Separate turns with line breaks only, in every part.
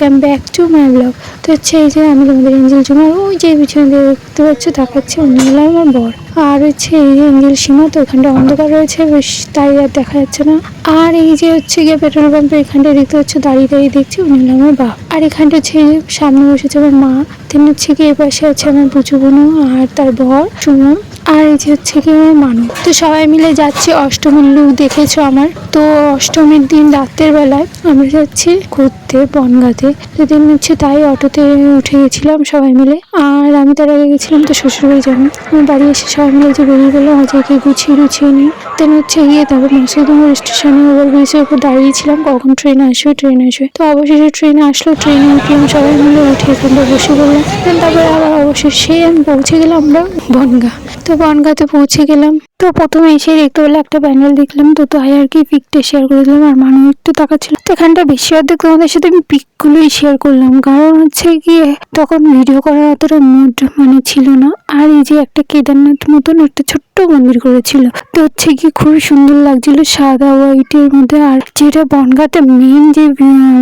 Welcome back to my blog তো হচ্ছে এই যে আমি তোমাদের এঞ্জেল জমা ওই যে পিছনে দেখতে পাচ্ছ, দেখাচ্ছে উনি হলো আমার বর। আর হচ্ছে এই যে এঞ্জেল সীমা তো ওখানটা অন্ধকার রয়েছে, বেশ, তাই আর দেখা যাচ্ছে না। আর এই যে হচ্ছে গিয়ে পেট্রোল পাম্পের এখানটা দেখতে পাচ্ছ, দাঁড়িয়ে দাঁড়িয়ে দেখছি, উনি হলো আমার বাপ। আর এখানটা হচ্ছে সামনে বসেছে আমার মা। তিনি হচ্ছে গিয়ে পাশে আছে আমার পুচু বোনু আর তার বর সুমন আর এই যে হচ্ছে কি আমার মানু। তো সবাই মিলে যাচ্ছি, অষ্টমীর লুক দেখেছ আমার। তো অষ্টমীর দিন রাতের বেলায় আমরা যাচ্ছি ঘুরতে বনগাতে সেদিন হচ্ছে তাই অটোতে উঠে গেছিলাম সবাই মিলে। আর আমি তার আগে গেছিলাম তো শ্বশুরবাড়ি যাব। আমি বাড়ি এসে সবাই মিলে যে বেরিয়ে গেলাম অজয়কে গুছিয়ে গুছিয়ে নিই। দেন হচ্ছে গিয়ে তারপর মুর্শিদাবাদ স্টেশনে ওভার ব্রিজের উপর দাঁড়িয়েছিলাম কখন ট্রেন আসবে ট্রেন আসবে। তো অবশেষে ট্রেন আসলো ট্রেনে উঠলাম সবাই মিলে উঠে এখানটা বসে পড়লাম। তারপরে আবার অবশেষে আমি পৌঁছে গেলাম আমরা বনগা। তো বনগাতে পৌঁছে গেলাম। তো প্রথমে এসে দেখতে পেলে একটা প্যান্ডেল দেখলাম, তো তাই আর কি পিকটা শেয়ার করে দিলাম আর মানুষ একটু তাকাচ্ছিল। তো এখানটা বেশি অর্ধেক তোমাদের সাথে আমি পিকগুলোই শেয়ার করলাম, কারণ হচ্ছে গিয়ে তখন ভিডিও করার অতটা মুড মানে ছিল না। আর এই যে একটা কেদারনাথ মতন একটা ছোট্ট মন্দির করেছিল, তো হচ্ছে কি খুবই সুন্দর লাগছিল সাদা হোয়াইটের মধ্যে। আর যেটা বনগাতে মেন যে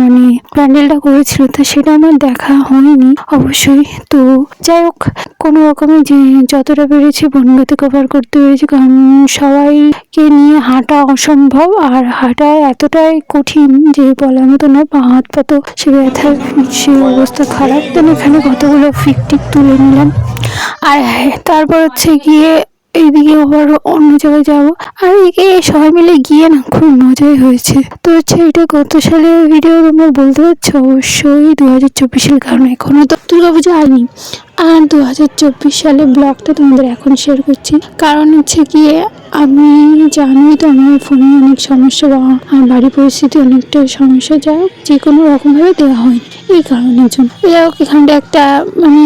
মানে প্যান্ডেলটা করেছিল, তা সেটা আমার দেখা হয়নি অবশ্যই। তো যাই হোক, কোনো রকমে যে যতটা পেরেছি বনগাতে কভার করতে পেরেছি, কারণ সবাইকে নিয়ে হাঁটা অসম্ভব আর হাঁটা এতটাই কঠিন যে বলার মতো না, পা, হাত, পা তো সে ব্যথার সে অবস্থা খারাপ। তো এখানে কতগুলো ফিকটিক তুলে নিলাম। আর তারপর হচ্ছে গিয়ে এইদিকে আবার অন্য জায়গায় যাব। আর এদিকে সবাই মিলে গিয়ে না খুব মজাই হয়েছে। তো হচ্ছে এটা গত সালের ভিডিও তোমরা বলতে পারছ? অবশ্যই দু হাজার চব্বিশের কারণে এখনও তো দুর্গাপুজো আনি আর দু হাজার চব্বিশ সালে ব্লগটা তোমাদের এখন শেয়ার করছি। কারণ হচ্ছে গিয়ে আমি জানোই তো আমার ফোনে অনেক সমস্যা বা আমার বাড়ির পরিস্থিতি অনেকটা সমস্যা, যা যে কোনো রকমভাবে দেওয়া হয়নি এই কারণের জন্য। যাই হোক এখানটা একটা মানে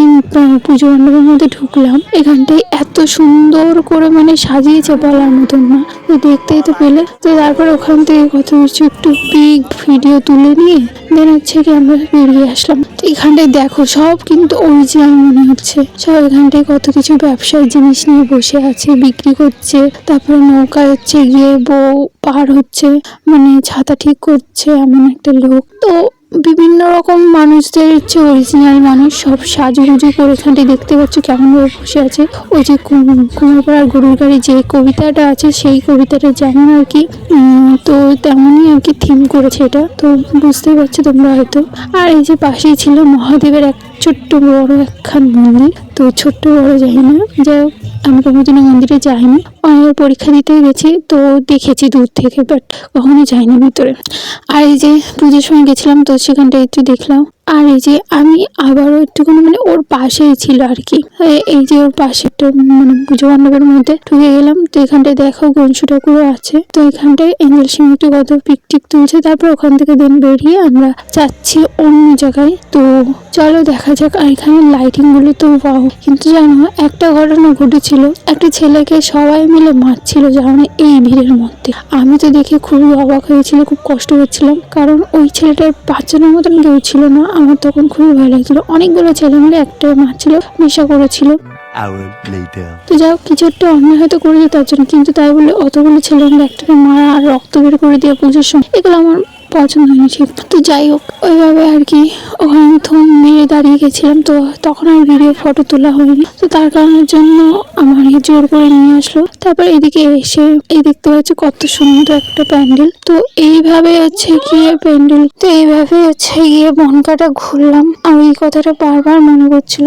পুজো মণ্ডপের মধ্যে ঢুকলাম। এখানটায় এত সুন্দর করে মানে সাজিয়েছে বলার মতন না। তো দেখতেই তো পেলে। তো তারপর ওখান থেকে কত কিছু একটু পিক ভিডিও তুলে নিয়ে দেন হচ্ছে কি আমরা বেরিয়ে আসলাম। তো এখানটায় দেখো, সব কিন্তু অরিজিনাল মনে হচ্ছে। সব এখানটায় কত কিছু ব্যবসায়িক জিনিস নিয়ে বসে আছে, বিক্রি করছে। তারপরে নৌকা হচ্ছে গিয়ে বউ পার হচ্ছে মানে ছাতা ঠিক করছে এমন একটা লোক। তো বিভিন্ন রকম মানুষদের হচ্ছে অরিজিনাল মানুষ সব সাজুগুজু করে এখানটায় দেখতে পাচ্ছ কেমন ভাবে বসে আছে। ওই যে কুম- কুমারপাড়ার গরুর গাড়ি যে কবিতাটা আছে সেই কবিতাটা যেমন আর কি তো তেমনই আর কি থিম করেছে এটা। তো বুঝতেই পারছ তোমরা হয়তো। আর এই যে পাশেই ছিল মহাদেবের এক ছোট্ট বড় একখান মন্দির। তো ছোট্ট বড় যাই না। যাই হোক। আমি কোনোদিনও মন্দিরে যাইনি। আমি পরীক্ষা দিতে গেছি, তো দেখেছি দূর থেকে বাট কখনো যাইনি ভিতরে। আর এই যে পুজোর সময় গেছিলাম, তো সেখানটা একটু দেখলাম। আর এই যে আমি আবারও একটুখানি মানে ওর পাশেই ছিল আর কি। এই যে ওর পাশে একটা মানে পুজো মণ্ডপের মধ্যে ঢুকে গেলাম। তো এখানটায় দেখো গনসু ঠাকুরও আছে। তো এখানটায় এঞ্জেল সিং একটু কত পিক টিক তুলছে। তারপর ওখান থেকে দিন বেরিয়ে আমরা যাচ্ছি অন্য জায়গায়। তো চলো দেখা যাক। আর এখানে লাইটিংগুলো তো wow। কিন্তু জানো, একটা ঘটনা ঘটেছিল। একটা ছেলেকে সবাই মিলে মারছিল জানো এই ভিড়ের মধ্যে। আমি তো দেখে খুবই অবাক হয়েছিল, খুব কষ্ট হচ্ছিলাম কারণ ওই ছেলেটার বাচ্চানোর মতন কেউ ছিল না। আমার তখন খুবই ভালো লাগছিল অনেকগুলো ছেলে মিলে একটা মারছিল নেশা করেছিল. তো হোক কিছু একটা অন্যায় হয়তো করে তার জন্য কিন্তু তাই বলে অতগুলো ছেলে মিলে একটা মারা আর রক্ত বের করে দিয়ে পুজোর সময় এগুলো আমার পছন্দ হয়নি ঠিক। তো যাই হোক, ওইভাবে আর কি, ওখানে আমি থম মেরে দাঁড়িয়ে গেছিলাম, তো তখন আর ভিডিও ফটো তোলা হয়নি। তো তার কারণের জন্য আমার জোর করে নিয়ে আসলো। তারপর এদিকে এসে, এই দেখতে পাচ্ছি কত সুন্দর একটা প্যান্ডেল। তো এইভাবে হচ্ছে গিয়ে প্যান্ডেল, তো এইভাবে হচ্ছে গিয়ে বনকাটা ঘুরলাম। আর এই কথাটা বারবার মনে করছিল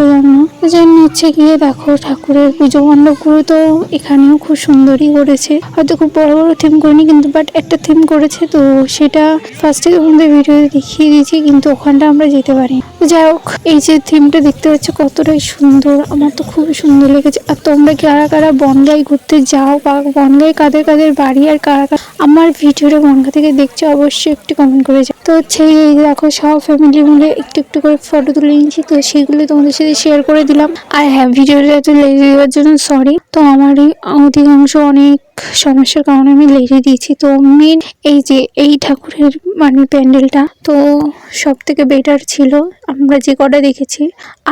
তো জন্য হচ্ছে গিয়ে দেখো ঠাকুরের পুজো মণ্ডপগুলো তো এখানেও খুব সুন্দরই করেছে। হয়তো খুব বড় বড় থিম করেনি কিন্তু বাট একটা থিম করেছে, তো সেটা ফার্স্টে তোমাদের ভিডিও দেখিয়ে দিয়েছি, কিন্তু ওখানটা আমরা যেতে পারি যাই হোক, এই যে থিমটা দেখতে পাচ্ছ, কতটাই সুন্দর। আমার তো খুবই সুন্দর লেগেছে। আর তোমরা কারা কারা বনগাই ঘুরতে যাও বা বনগাই কাদের কাদের বাড়ি আর কারা কারা আমার ভিডিওটা বনগা থেকে দেখছ, অবশ্যই একটু কমেন্ট করে যাও। তো এই দেখো, সব ফ্যামিলি মিলে একটু একটু করে ফটো তুলে নিয়েছি। তো সেগুলো তোমাদের সাথে শেয়ার করে দিলাম। আর হ্যাঁ ভিডিওটা এত লেগে দেওয়ার জন্য সরি তো আমার এই অধিকাংশ অনেক সমস্যার কারণে আমি লেটে দিয়েছি তো মেন এই যে, এই ঠাকুরের মানে প্যান্ডেলটা, তো সব থেকে বেটার ছিল, আমরা যে কটা দেখেছি।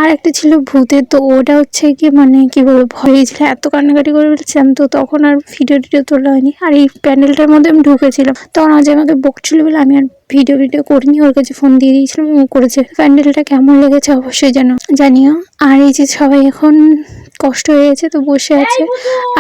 আর একটা ছিল ভূতের, তো ওটা হচ্ছে কি মানে কি বলব, ভয় ছিল এত কান্নাকাটি করে ফেলছিলাম, তো তখন আর ভিডিও টিডিও তোলা হয়নি। আর এই প্যান্ডেলটার মধ্যে আমি ঢুকেছিলাম। তখন আজ আমাকে বকছিল বলে আমি আর ভিডিও ভিডিও করিনি, ওর কাছে ফোন দিয়ে দিয়েছিলাম, ও করেছে। প্যান্ডেলটা কেমন লেগেছে অবশ্যই যেন জানিও। আর এই যে সবাই এখন কষ্ট হয়ে গেছে তো বসে আছে।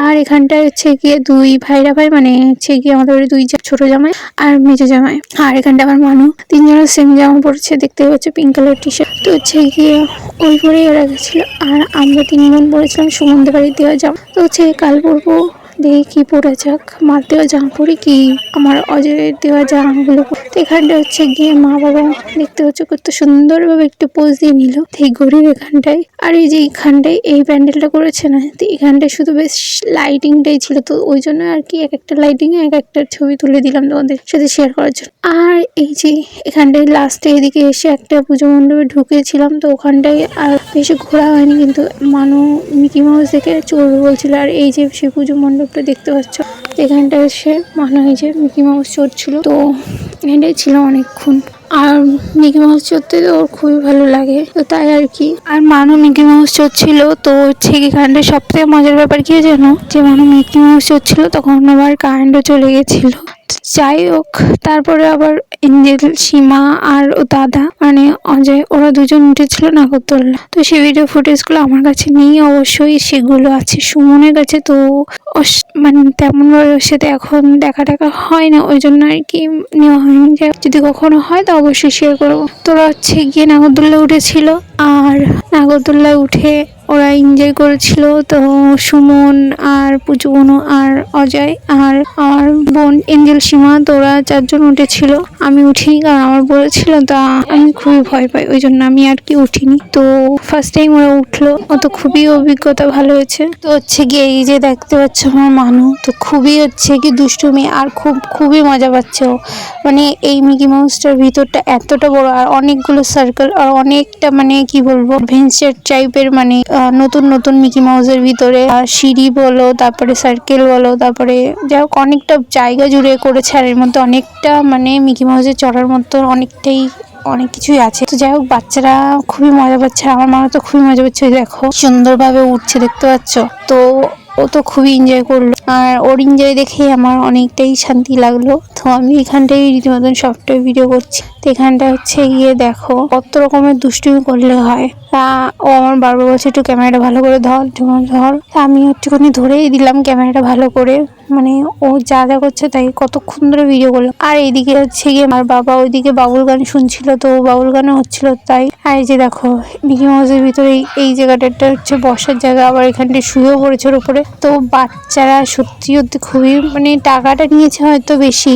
আর এখানটায় হচ্ছে গিয়ে দুই ভাইরা ভাই মানে হচ্ছে গিয়ে আমাদের বাড়ির দুই ছোট জামাই আর মেজো জামাই। আর এখানটা আমার মানু। তিনজনের সেম জামা পড়ছে দেখতে পাচ্ছে পিঙ্ক কালার টি শার্ট তো হচ্ছে গিয়ে ওই পরেই ওরা গেছিল। আর আমরা তিনজন বোন পড়েছিলাম সুমন্দের বাড়ি দেওয়া জামা। তো হচ্ছে কাল পরবো দেখি কি পরে যাক। মার দেওয়া জামা পরি কি? আমার অজয়ের দেওয়া জামাগুলো তো এখানটা হচ্ছে গিয়ে মা বাবা দেখতে হচ্ছে কত সুন্দরভাবে একটু পোজ দিয়ে নিল। এই ঘড়ির এখানটায়। আর এই যে এখানটায় এই প্যান্ডেলটা করেছে না? তো এখানটায় শুধু বেশ লাইটিংটাই ছিল। তো ওই জন্য আর কি এক একটা লাইটিং এক একটা ছবি তুলে দিলাম তোমাদের সাথে শেয়ার করার জন্য। আর এই যে এখানটায় লাস্টে এদিকে এসে একটা পুজো মণ্ডপে ঢুকেছিলাম। তো ওখানটায় আর বেশি ঘোরা হয়নি, কিন্তু মানু মিকি মাউস দেখে চড়বে বলছিল। আর এই যে সেই পুজো মণ্ডপটা দেখতে পাচ্ছ। এখানটা এসে মনে হয় যে মিকি মাউস চড়ছিল তো এখানটাই ছিল অনেকক্ষণ। আর মিকি মাউস চড়তে তো ওর খুবই ভালো লাগে। তো তাই আর কি। আর মানু মিকি মাউস চড়ছিল তো হচ্ছে কি কারেন্টে সব থেকে মজার ব্যাপার কি জানো? যে মানু মিকি মাউস চড়ছিল, তখন আবার কারেন্টও চলে গেছিল। যাই হোক তারপরে আবার এঞ্জেল সীমা আর ও দাদা মানে অজয়, ওরা দুজন উঠেছিল নাগরদোল্লা তো সেই ভিডিও ফুটেজগুলো আমার কাছে নেই অবশ্যই, সেগুলো আছে সুমনের কাছে। তো মানে তেমন ভাবে ওর সাথে এখন দেখা টাকা হয় না, ওই জন্য আর কি নেওয়া হয়নি। যদি কখনো হয়, তো অবশ্যই শেয়ার করব। তোরা হচ্ছে গিয়ে নাগরদোল্লা উঠেছিল, আর নাগরদোল্লায় উঠে ওরা এনজয় করেছিল। তো সুমন আর পুজুবনু আর অজয় আর আমার বোন এঞ্জেল সীমা, তো ওরা চারজন উঠেছিল। আমি উঠিনি কারণ আমার বলেছিল তা আমি খুবই ভয় পাই, ওই জন্য আমি আর কি উঠিনি। তো ফার্স্ট টাইম ওরা উঠল ও তো খুবই অভিজ্ঞতা ভালো হয়েছে। তো হচ্ছে গিয়ে এই যে দেখতে পাচ্ছ আমার মানু, তো খুবই হচ্ছে কি দুষ্টুমি, আর খুব, খুবই মজা পাচ্ছে ও। মানে এই মিকি মাউসটার ভিতরটা এতটা বড়, আর অনেকগুলো সার্কেল আর অনেকটা মানে কি বলব ভেঞ্চার টাইপের মানে নতুন নতুন মিকি মাউসের ভিতরে সিঁড়ি বলো, তারপরে সার্কেল বলো, তারপরে যাই হোক, অনেকটা জায়গা জুড়ে করেছে আর এর মধ্যে অনেকটা মানে মিকি মাউসের চড়ার মতো অনেকটাই, অনেক কিছুই আছে। তো যাই হোক, বাচ্চারা খুবই মজা পাচ্ছে আমার মা তো খুবই মজা পাচ্ছে দেখো। সুন্দরভাবে উঠছে, দেখতে পাচ্ছ? তো ও তো খুবই এনজয় করল। আর ওর এনজয় দেখে আমার অনেকটাই শান্তি লাগল। তো আমি এখানটাই রীতিমতন সফটওয়্যার ভিডিও করছি। তো এখানটা হচ্ছে গিয়ে দেখো, কত রকমের দুষ্টুমি করলে হয়। তা ও আমার বারবার বলছে, একটু ক্যামেরাটা ভালো করে ধর ধর। ধর আমি একটুখানি ধরেই দিলাম ক্যামেরাটা ভালো করে। মানে ও যা যা করছে তাই কতক্ষণ ধরে ভিডিও করল। আর এইদিকে হচ্ছে গিয়ে আমার বাবা ওইদিকে বাবুল গান শুনছিল তো বাবুল গানও হচ্ছিল তাই। আর এই যে দেখো মিকি মাউসের ভিতরে এই- জায়গাটা হচ্ছে বসার জায়গা, আবার এখানটায় শুয়েও পড়েছে উপরে। তো বাচ্চারা সত্যি সত্যি খুবই মানে টাকাটা নিয়েছে হয়তো বেশি।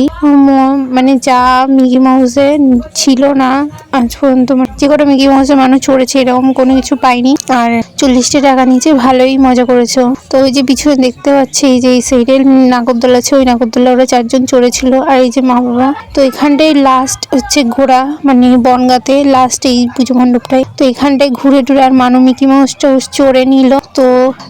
মানে যা মিকি মাউসে ছিল না, আজ পর্যন্ত যে কটা মিকি মাউসের মানুষ চড়েছে, এরকম কোনো কিছু পাইনি আর চল্লিশটা টাকা নিচে ভালোই মজা করেছ। তো ওই যে পিছনে দেখতে পাচ্ছি, এই যে এই সাইডে নাগরদোলা আছে, ওই নাগরদোলা ওরা চারজন চড়েছিল। আর এই যে মা বাবা, তো এখানটাই লাস্ট হচ্ছে ঘোড়া মানে বনগাতে লাস্ট এই পুজো মণ্ডপটাই তো এখানটায় ঘুরে টুরে আর মানু মিকি মাউস চড়ে নিল। তো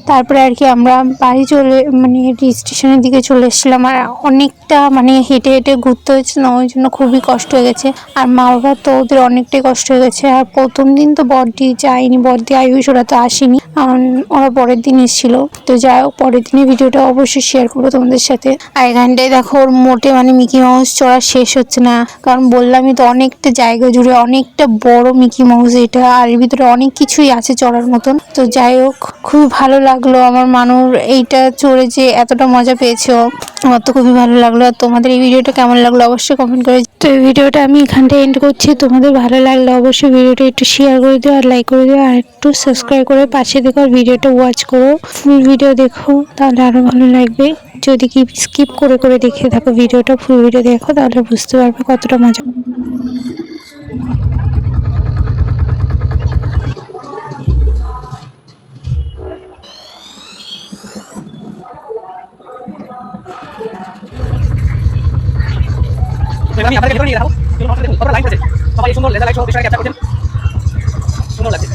তারপরে আর কি আমরা বাড়ি চলে মানে স্টেশনের দিকে চলে এসেছিলাম। আর অনেকটা মানে হেঁটে হেঁটে ঘুরতে হয়েছে না ওই জন্য খুবই কষ্ট হয়ে গেছে। আর মা বাবা তো ওদের অনেকটাই কষ্ট হয়ে গেছে। আর প্রথম দিন তো বড়দি যায়নি, বড়দি আয়ুষ ওরা তো আসেনি। ওরা পরের দিন এসেছিল। তো যাই হোক, পরের দিনের ভিডিওটা অবশ্যই শেয়ার করব। তোমাদের সাথে। আর এখানটায় দেখো ওর মোটে মানে মিকি মাউস চড়া শেষ হচ্ছে না। কারণ বললামই তো অনেকটা জায়গা জুড়ে অনেকটা বড় মিকি মাউস এটা, আর ভিতরে অনেক কিছুই আছে চড়ার মতন। তো যাই হোক খুবই ভালো লাগল আমার মানুষ এইটা চড়ে যে এতটা মজা পেয়েছে। আমার তো খুবই ভালো লাগল। আর তোমাদের এই ভিডিওটা কেমন লাগল অবশ্যই কমেন্ট করে তো এই ভিডিওটা আমি এখানটা এন্ড করছি। তোমাদের ভালো লাগলে অবশ্যই ভিডিওটা একটু শেয়ার করে দিও আর লাইক করে দিও। আর একটু সাবস্ক্রাইব করে পাশে দেখো আর ভিডিওটা ওয়াচ করো। ফুল ভিডিও দেখো, তাহলে আরও ভালো লাগবে। যদি কি স্কিপ করে করে দেখে থাকো ভিডিওটা ফুল ভিডিও দেখো, তাহলে বুঝতে পারবে কতটা মজা।
আমি আপনাদের নিয়ে কতটা লাইন করেছে সবাই সুন্দর লেজার সহ বিষয় ক্যাপচার সুন্দর লাগছে।